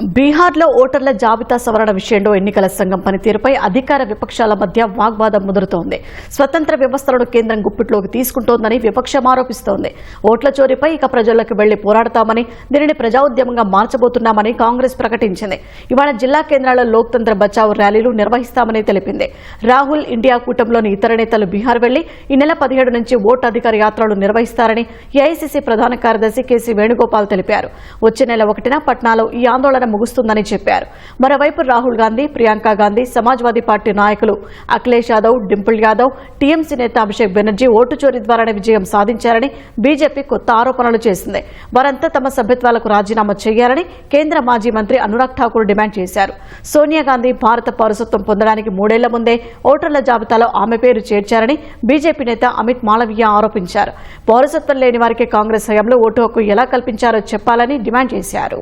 బీహార్లో ఓటర్ల జాబితా సవరణ విషయంలో ఎన్నికల సంఘం పనితీరుపై అధికార విపక్షాల మధ్య వాగ్వాదం ముదురుతోంది. స్వతంత్ర వ్యవస్థలను కేంద్రం గుప్పిట్లోకి తీసుకుంటోందని విపక్షం ఆరోపిస్తోంది. ఓట్ల చోరీపై ఇక ప్రజల్లోకి వెళ్ళి పోరాడతామని దీనిని ప్రజా ఉద్యమంగా మార్చబోతున్నామని కాంగ్రెస్ ప్రకటించింది. ఇవాళ జిల్లా కేంద్రాల్లో లోక్తంత్ర బచావ్ ర్యాలీలు నిర్వహిస్తామని తెలిపింది. రాహుల్ ఇండియా కూటమిలోని ఇతర నేతలు బీహార్ వెళ్ళి ఈ నెల పదిహేడు నుంచి ఓటు అధికార యాత్రలు నిర్వహిస్తారని ఏఐసీసీ ప్రధాన కార్యదర్శి కేసీ వేణుగోపాల్ తెలిపారు. వచ్చే నెల ఒకటిన పట్నాలో ఈ ఆందోళన ముగుస్తుందని చెప్పారు. మరోవైపు రాహుల్ గాంధీ ప్రియాంక గాంధీ సమాజ్వాదీ పార్టీ నాయకులు అఖిలేష్ యాదవ్ డింపుల్ యాదవ్ టీఎంసీ నేత అభిషేక్ బెనర్జీ ఓటు చోరీ ద్వారానే విజయం సాధించారని బీజేపీ కొత్త ఆరోపణలు చేసింది. వారంతా తమ సభ్యత్వాలకు రాజీనామా చేయాలని కేంద్ర మాజీ మంత్రి అనురాగ్ ఠాకూర్ డిమాండ్ చేశారు. సోనియా గాంధీ భారత పౌరసత్వం పొందడానికి మూడేళ్ళ ముందే ఓటర్ల జాబితాలో ఆమె పేరు చేర్చారని బీజేపీ నేత అమిత్ మాళవీయ ఆరోపించారు. పౌరసత్వం లేని వారికి కాంగ్రెస్ హయాంలో ఓటు హక్కు ఎలా కల్పించారో చెప్పాలని డిమాండ్ చేశారు.